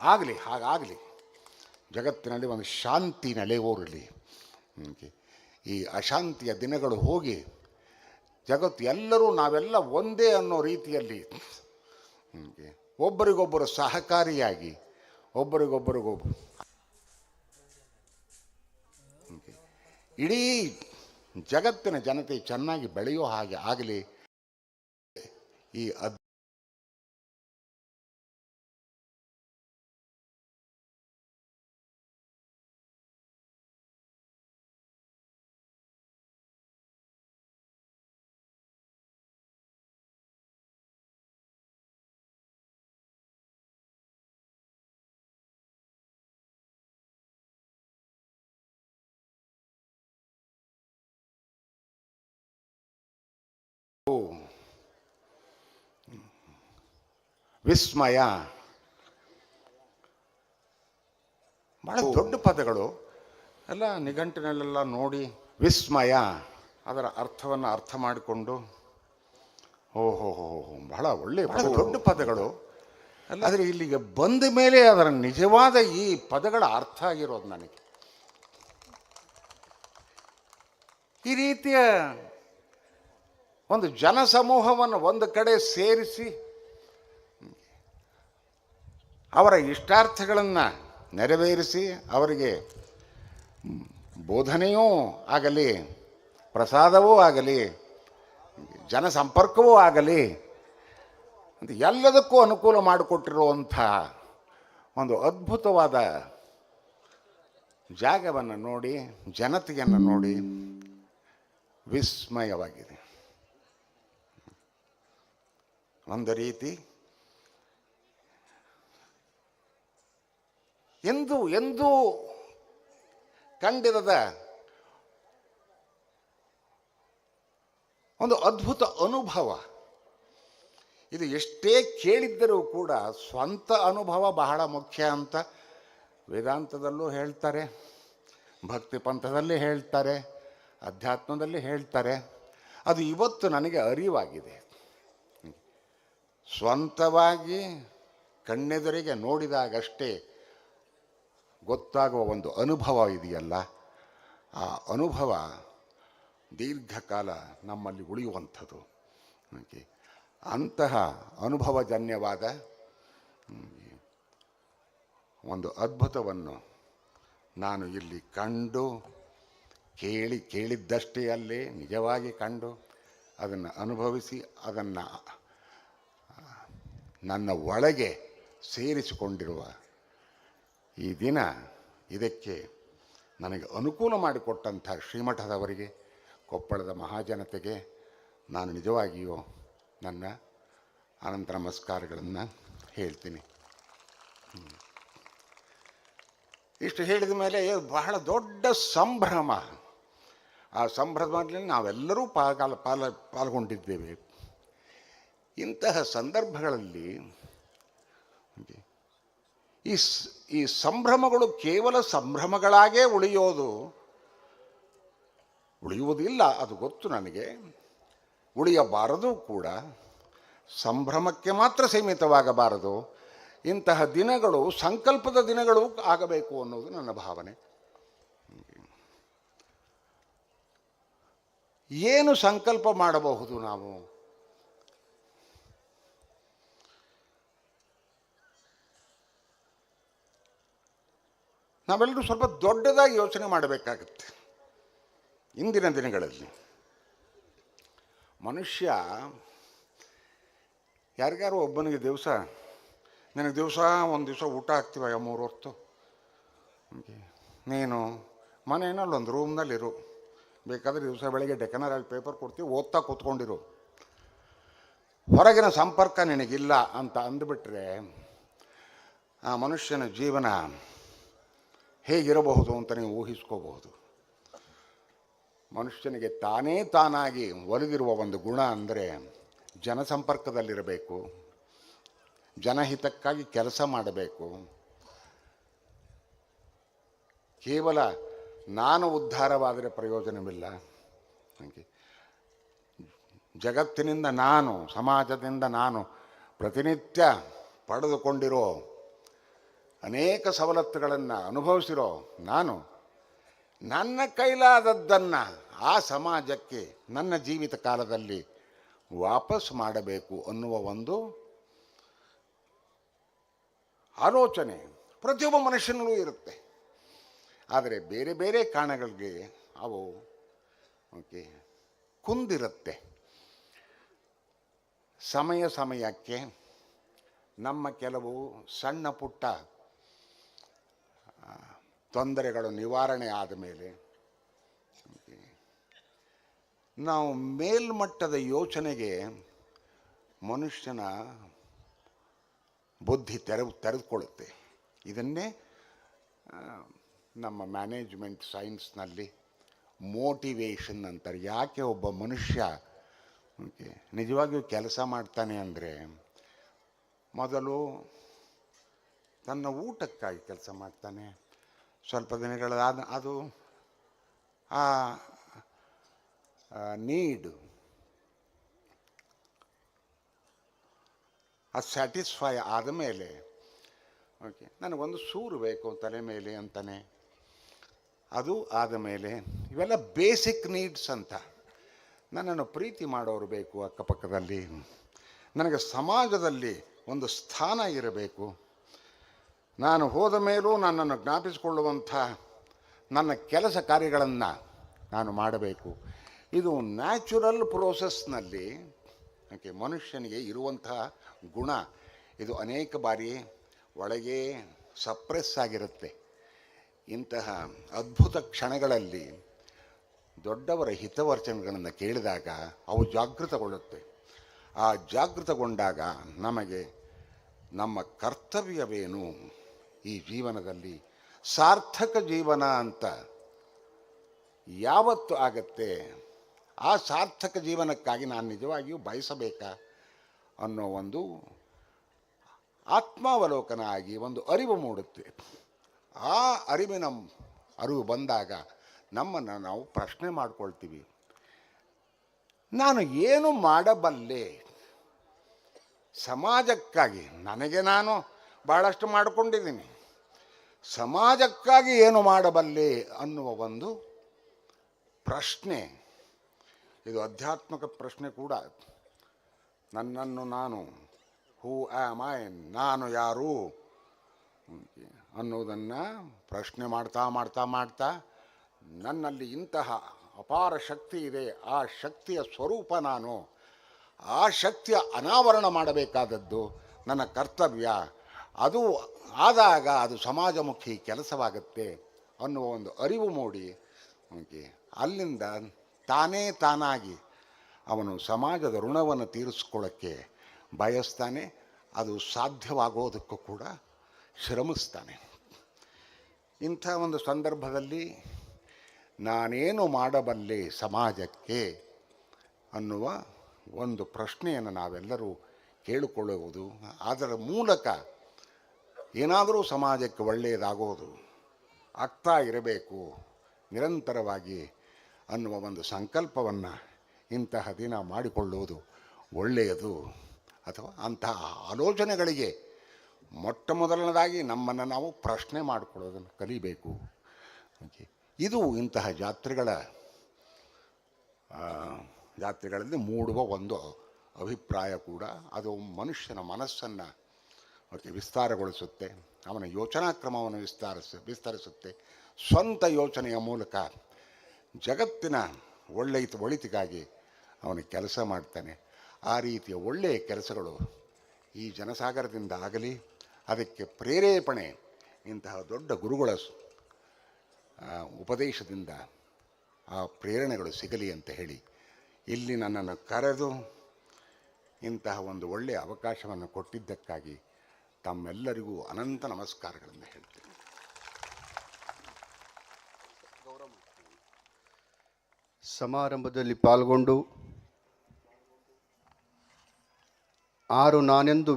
ಆಗಲಿ, ಹಾಗಾಗಲಿ. ಜಗತ್ತಿನಲ್ಲಿ ಒಂದು ಶಾಂತಿ ನೆಲೆ ಓರಲಿ ಈ ಅಶಾಂತಿಯ ದಿನಗಳು ಹೋಗಿ ಜಗತ್ತು ಎಲ್ಲರೂ ನಾವೆಲ್ಲ ಒಂದೇ ಅನ್ನೋ ರೀತಿಯಲ್ಲಿ ಒಬ್ಬರಿಗೊಬ್ಬರು ಸಹಕಾರಿಯಾಗಿ ಒಬ್ಬರಿಗೊಬ್ಬರಿಗೊಬ್ಬರು. ಇಡೀ ಜಗತ್ತಿನ ಜನತೆ ಚೆನ್ನಾಗಿ ಬೆಳೆಯೋ ಹಾಗೆ ಆಗಲಿ. ಈ ಅದ್ ವಿಸ್ಮಯ. ಬಹಳ ದೊಡ್ಡ ಪದಗಳು. ಎಲ್ಲ ನಿಘಂಟಿನಲ್ಲೆಲ್ಲ ನೋಡಿ ವಿಸ್ಮಯ. ಅದರ ಅರ್ಥವನ್ನು ಅರ್ಥ ಮಾಡಿಕೊಂಡು. ಓಹೋ ಹೋ ಹೋ ಬಹಳ ಒಳ್ಳೆಯ ಬಹಳ ದೊಡ್ಡ ಪದಗಳು. ಆದರೆ ಇಲ್ಲಿಗೆ ಬಂದ ಮೇಲೆ ಅದರ ನಿಜವಾದ ಈ ಪದಗಳ ಅರ್ಥ ಆಗಿರೋದು ನನಗೆ. ಈ ರೀತಿಯ ಒಂದು ಜನಸಮೂಹವನ್ನು ಒಂದು ಕಡೆ ಸೇರಿಸಿ ಅವರ ಇಷ್ಟಾರ್ಥಗಳನ್ನು ನೆರವೇರಿಸಿ ಅವರಿಗೆ ಬೋಧನೆಯೂ ಆಗಲಿ, ಪ್ರಸಾದವೂ ಆಗಲಿ, ಜನಸಂಪರ್ಕವೂ ಆಗಲಿ ಅಂತ ಎಲ್ಲದಕ್ಕೂ ಅನುಕೂಲ ಮಾಡಿಕೊಟ್ಟಿರುವಂಥ ಒಂದು ಅದ್ಭುತವಾದ ಜಾಗವನ್ನು ನೋಡಿ, ಜನತೆಯನ್ನು ನೋಡಿ ವಿಸ್ಮಯವಾಗಿದೆ. ಒಂದು ರೀತಿ. ಎಂದು, ಎಂದೂ ಕಂಡಿರದ ಒಂದು ಅದ್ಭುತ ಅನುಭವ. ಇದು ಎಷ್ಟೇ ಕೇಳಿದ್ದರೂ ಕೂಡ ಸ್ವಂತ ಅನುಭವ ಬಹಳ ಮುಖ್ಯ ಅಂತ ವೇದಾಂತದಲ್ಲೂ ಹೇಳ್ತಾರೆ, ಭಕ್ತಿ ಪಂಥದಲ್ಲಿ ಹೇಳ್ತಾರೆ, ಅಧ್ಯಾತ್ಮದಲ್ಲಿ ಹೇಳ್ತಾರೆ. ಅದು ಇವತ್ತು ನನಗೆ ಅರಿವಾಗಿದೆ. ಸ್ವಂತವಾಗಿ ಕಣ್ಣೆದುರಿಗೆ ನೋಡಿದಾಗಷ್ಟೇ ಗೊತ್ತಾಗುವ ಒಂದು ಅನುಭವ ಇದೆಯಲ್ಲ ಆ ಅನುಭವ ದೀರ್ಘಕಾಲ ನಮ್ಮಲ್ಲಿ ಉಳಿಯುವಂಥದ್ದು. ಅಂತಹ ಅನುಭವಜನ್ಯವಾದ ಒಂದು ಅದ್ಭುತವನ್ನು ನಾನು ಇಲ್ಲಿ ಕಂಡು, ಕೇಳಿ ಕೇಳಿದ್ದಷ್ಟೇ ಅಲ್ಲೇ, ನಿಜವಾಗಿ ಕಂಡು, ಅದನ್ನು ಅನುಭವಿಸಿ, ಅದನ್ನು ನನ್ನ ಒಳಗೆ ಸೇರಿಸಿಕೊಂಡಿರುವ ಈ ದಿನ ಇದಕ್ಕೆ ನನಗೆ ಅನುಕೂಲ ಮಾಡಿಕೊಟ್ಟಂಥ ಶ್ರೀಮಠದವರಿಗೆ, ಕೊಪ್ಪಳದ ಮಹಾಜನತೆಗೆ ನಾನು ನಿಜವಾಗಿಯೂ ನನ್ನ ಅನಂತ ನಮಸ್ಕಾರಗಳನ್ನು ಹೇಳ್ತೀನಿ. ಇಷ್ಟು ಹೇಳಿದ ಮೇಲೆ ಬಹಳ ದೊಡ್ಡ ಸಂಭ್ರಮ. ಆ ಸಂಭ್ರಮದಲ್ಲಿ ನಾವೆಲ್ಲರೂ ಪಾಲ್ಗೊಂಡಿದ್ದೇವೆ. ಇಂತಹ ಸಂದರ್ಭಗಳಲ್ಲಿ ಈ ಈ ಸಂಭ್ರಮಗಳು ಕೇವಲ ಸಂಭ್ರಮಗಳಾಗೇ ಉಳಿಯೋದು, ಉಳಿಯುವುದಿಲ್ಲ, ಅದು ಗೊತ್ತು ನನಗೆ. ಉಳಿಯಬಾರದು ಕೂಡ. ಸಂಭ್ರಮಕ್ಕೆ ಮಾತ್ರ ಸೀಮಿತವಾಗಬಾರದು. ಇಂತಹ ದಿನಗಳು ಸಂಕಲ್ಪದ ದಿನಗಳು ಆಗಬೇಕು ಅನ್ನೋದು ನನ್ನ ಭಾವನೆ. ಏನು ಸಂಕಲ್ಪ ಮಾಡಬಹುದು ನಾವು? ನಾವೆಲ್ಲರೂ ಸ್ವಲ್ಪ ದೊಡ್ಡದಾಗಿ ಯೋಚನೆ ಮಾಡಬೇಕಾಗತ್ತೆ. ಇಂದಿನ ದಿನಗಳಲ್ಲಿ ಮನುಷ್ಯ ಯಾರಿಗಾರು ಒಬ್ಬನಿಗೆ ದಿವಸ, ನನಗೆ ದಿವಸ ಒಂದು ದಿವಸ ಊಟ ಹಾಕ್ತೀವ ಮೂರು ಹೊತ್ತು. ನೀನು ಮನೆಯಲ್ಲಿ ಒಂದು ರೂಮ್ನಲ್ಲಿರು ಬೇಕಾದರೆ ದಿವಸ ಬೆಳಗ್ಗೆ ಡೆಕನರಲ್ಲಿ ಪೇಪರ್ ಕೊಡ್ತೀವಿ, ಓದ್ತಾ ಕೂತ್ಕೊಂಡಿರು. ಹೊರಗಿನ ಸಂಪರ್ಕ ನಿನಗಿಲ್ಲ ಅಂತ ಅಂದುಬಿಟ್ರೆ ಆ ಮನುಷ್ಯನ ಜೀವನ ಹೇಗಿರಬಹುದು ಅಂತ ನೀವು ಊಹಿಸ್ಕೋಬಹುದು. ಮನುಷ್ಯನಿಗೆ ತಾನೇ ತಾನಾಗಿ ಒಲಿದಿರುವ ಒಂದು ಗುಣ ಅಂದರೆ ಜನಸಂಪರ್ಕದಲ್ಲಿರಬೇಕು, ಜನಹಿತಕ್ಕಾಗಿ ಕೆಲಸ ಮಾಡಬೇಕು. ಕೇವಲ ನಾನು ಉದ್ಧಾರವಾದರೆ ಪ್ರಯೋಜನವಿಲ್ಲ. ಜಗತ್ತಿನಿಂದ ನಾನು, ಸಮಾಜದಿಂದ ನಾನು ಪ್ರತಿನಿತ್ಯ ಪಡೆದುಕೊಂಡಿರೋ ಅನೇಕ ಸವಲತ್ತುಗಳನ್ನು ಅನುಭವಿಸಿರೋ ನಾನು, ನನ್ನ ಕೈಲಾದದ್ದನ್ನು ಆ ಸಮಾಜಕ್ಕೆ ನನ್ನ ಜೀವಿತ ಕಾಲದಲ್ಲಿ ವಾಪಸ್ ಮಾಡಬೇಕು ಅನ್ನುವ ಒಂದು ಆಲೋಚನೆ ಪ್ರತಿಯೊಬ್ಬ ಮನುಷ್ಯನಲ್ಲೂ ಇರುತ್ತೆ. ಆದರೆ ಬೇರೆ ಬೇರೆ ಕಾರಣಗಳಿಗೆ ಅವು, ಓಕೆ, ಕುಂದಿರುತ್ತೆ. ಸಮಯ ಸಮಯಕ್ಕೆ ನಮ್ಮ ಕೆಲವು ಸಣ್ಣ ಪುಟ್ಟ ತೊಂದರೆಗಳು ನಿವಾರಣೆ ಆದ ಮೇಲೆ ನಾವು ಮೇಲ್ಮಟ್ಟದ ಯೋಚನೆಗೆ ಮನುಷ್ಯನ ಬುದ್ಧಿ ತೆರವು, ತೆರೆದುಕೊಳ್ಳುತ್ತೆ. ಇದನ್ನೇ ನಮ್ಮ ಮ್ಯಾನೇಜ್ಮೆಂಟ್ ಸೈನ್ಸ್ನಲ್ಲಿ ಮೋಟಿವೇಶನ್ ಅಂತಾರೆ. ಯಾಕೆ ಒಬ್ಬ ಮನುಷ್ಯ ನಿಜವಾಗಿಯೂ ಕೆಲಸ ಮಾಡ್ತಾನೆ ಅಂದರೆ ಮೊದಲು ತನ್ನ ಊಟಕ್ಕಾಗಿ ಕೆಲಸ ಮಾಡ್ತಾನೆ. ಸ್ವಲ್ಪ ದಿನಗಳಾದ ಅದು ಆ ನೀಡು ಅದು ಸ್ಯಾಟಿಸ್ಫೈ ಆದಮೇಲೆ ಓಕೆ ನನಗೊಂದು ಸೂರು ಬೇಕು ತಲೆ ಮೇಲೆ ಅಂತಾನೆ. ಅದು ಆದ ಮೇಲೆ ಇವೆಲ್ಲ ಬೇಸಿಕ್ ನೀಡ್ಸ್ ಅಂತ. ನನ್ನನ್ನು ಪ್ರೀತಿ ಮಾಡೋರು ಬೇಕು ಅಕ್ಕಪಕ್ಕದಲ್ಲಿ. ನನಗೆ ಸಮಾಜದಲ್ಲಿ ಒಂದು ಸ್ಥಾನ ಇರಬೇಕು. ನಾನು ಹೋದ ಮೇಲೂ ನನ್ನನ್ನು ಜ್ಞಾಪಿಸಿಕೊಳ್ಳುವಂಥ ನನ್ನ ಕೆಲಸ ಕಾರ್ಯಗಳನ್ನು ನಾನು ಮಾಡಬೇಕು. ಇದು ನ್ಯಾಚುರಲ್ ಪ್ರೋಸೆಸ್ನಲ್ಲಿ ಓಕೆ, ಮನುಷ್ಯನಿಗೆ ಇರುವಂತಹ ಗುಣ ಇದು ಅನೇಕ ಬಾರಿ ಒಳಗೆ ಸಪ್ರೆಸ್ ಆಗಿರುತ್ತೆ. ಇಂತಹ ಅದ್ಭುತ ಕ್ಷಣಗಳಲ್ಲಿ ದೊಡ್ಡವರ ಹಿತವರ್ಚನೆಗಳನ್ನು ಕೇಳಿದಾಗ ಅವು ಜಾಗೃತಗೊಳ್ಳುತ್ತೆ. ಆ ಜಾಗೃತಗೊಂಡಾಗ ನಮಗೆ ನಮ್ಮ ಕರ್ತವ್ಯವೇನು? ಈ ಜೀವನದಲ್ಲಿ ಸಾರ್ಥಕ ಜೀವನ ಅಂತ ಯಾವತ್ತು ಆಗತ್ತೆ? ಆ ಸಾರ್ಥಕ ಜೀವನಕ್ಕಾಗಿ ನಾನು ನಿಜವಾಗಿಯೂ ಬಯಸಬೇಕಾ ಅನ್ನೋ ಒಂದು ಆತ್ಮಾವಲೋಕನ ಆಗಿ ಒಂದು ಅರಿವು ಮೂಡುತ್ತೆ. ಆ ಅರಿವಿನ ಅರಿವು ಬಂದಾಗ ನಮ್ಮನ್ನು ನಾವು ಪ್ರಶ್ನೆ ಮಾಡ್ಕೊಳ್ತೀವಿ. ನಾನು ಏನು ಮಾಡಬಲ್ಲೆ? ಸಮಾಜಕ್ಕಾಗಿ ನನಗೆ ನಾನು ಭಾಳಷ್ಟು ಮಾಡಿಕೊಂಡಿದ್ದೀನಿ. ಸಮಾಜಕ್ಕಾಗಿ ಏನು ಮಾಡಬಲ್ಲೆ ಅನ್ನುವ ಒಂದು ಪ್ರಶ್ನೆ. ಇದು ಆಧ್ಯಾತ್ಮಿಕ ಪ್ರಶ್ನೆ ಕೂಡ. ನನ್ನನ್ನು ನಾನು ಹೂ ಆಮ್ ಐ ನಾನು ಯಾರು? ಅನ್ನೋದನ್ನು ಪ್ರಶ್ನೆ ಮಾಡ್ತಾ ಮಾಡ್ತಾ ಮಾಡ್ತಾ ನನ್ನಲ್ಲಿ ಇಂತಹ ಅಪಾರ ಶಕ್ತಿ ಇದೆ. ಆ ಶಕ್ತಿಯ ಸ್ವರೂಪ ನಾನು. ಆ ಶಕ್ತಿಯ ಅನಾವರಣ ಮಾಡಬೇಕಾದದ್ದು ನನ್ನ ಕರ್ತವ್ಯ. ಅದು ಆದಾಗ ಅದು ಸಮಾಜಮುಖಿ ಕೆಲಸವಾಗುತ್ತೆ ಅನ್ನುವ ಒಂದು ಅರಿವು ಮೂಡಿ ಅವನಿಗೆ. ಅಲ್ಲಿಂದ ತಾನೇ ತಾನಾಗಿ ಅವನು ಸಮಾಜದ ಋಣವನ್ನು ತೀರಿಸ್ಕೊಳ್ಳೋಕ್ಕೆ ಬಯಸ್ತಾನೆ, ಅದು ಸಾಧ್ಯವಾಗೋದಕ್ಕೂ ಕೂಡ ಶ್ರಮಿಸ್ತಾನೆ. ಇಂಥ ಒಂದು ಸಂದರ್ಭದಲ್ಲಿ ನಾನೇನು ಮಾಡಬಲ್ಲೆ ಸಮಾಜಕ್ಕೆ ಅನ್ನುವ ಒಂದು ಪ್ರಶ್ನೆಯನ್ನು ನಾವೆಲ್ಲರೂ ಕೇಳಿಕೊಳ್ಳುವುದು. ಅದರ ಮೂಲಕ ಏನಾದರೂ ಸಮಾಜಕ್ಕೆ ಒಳ್ಳೆಯದಾಗೋದು, ಆಗ್ತಾ ಇರಬೇಕು, ನಿರಂತರವಾಗಿ ಅನ್ನುವ ಒಂದು ಸಂಕಲ್ಪವನ್ನು ಇಂತಹ ದಿನ ಮಾಡಿಕೊಳ್ಳುವುದು ಒಳ್ಳೆಯದು ಅಥವಾ ಅಂತಹ ಆಲೋಚನೆಗಳಿಗೆ ಮೊಟ್ಟ ಮೊದಲನೇದಾಗಿ ನಮ್ಮನ್ನು ನಾವು ಪ್ರಶ್ನೆ ಮಾಡಿಕೊಳ್ಳೋದನ್ನು ಕಲಿಬೇಕು. ಇದು ಇಂತಹ ಜಾತ್ರೆಗಳ ಜಾತ್ರೆಗಳಲ್ಲಿ ಮೂಡುವ ಒಂದು ಅಭಿಪ್ರಾಯ ಕೂಡ. ಅದು ಮನುಷ್ಯನ ಮನಸ್ಸನ್ನು ಓಕೆ ವಿಸ್ತಾರಗೊಳಿಸುತ್ತೆ, ಅವನ ಯೋಚನಾ ಕ್ರಮವನ್ನು ವಿಸ್ತಾರಿಸ, ವಿಸ್ತರಿಸುತ್ತೆ. ಸ್ವಂತ ಯೋಚನೆಯ ಮೂಲಕ ಜಗತ್ತಿನ ಒಳ್ಳೆಯ ಒಳಿತಿಗಾಗಿ ಅವನು ಕೆಲಸ ಮಾಡ್ತಾನೆ. ಆ ರೀತಿಯ ಒಳ್ಳೆಯ ಕೆಲಸಗಳು ಈ ಜನಸಾಗರದಿಂದ ಆಗಲಿ, ಅದಕ್ಕೆ ಪ್ರೇರೇಪಣೆ ಇಂತಹ ದೊಡ್ಡ ಗುರುಗಳ ಉಪದೇಶದಿಂದ ಆ ಪ್ರೇರಣೆಗಳು ಸಿಗಲಿ ಅಂತ ಹೇಳಿ ಇಲ್ಲಿ ನನ್ನನ್ನು ಕರೆದು ಇಂತಹ ಒಂದು ಒಳ್ಳೆಯ ಅವಕಾಶವನ್ನು ಕೊಟ್ಟಿದ್ದಕ್ಕಾಗಿ ತಮ್ಮೆಲ್ಲರಿಗೂ ಅನಂತ ನಮಸ್ಕಾರಗಳನ್ನು ಹೇಳ್ತೇನೆ. ಸಮಾರಂಭದಲ್ಲಿ ಪಾಲ್ಗೊಂಡು ಆರು ನಾನೆಂದು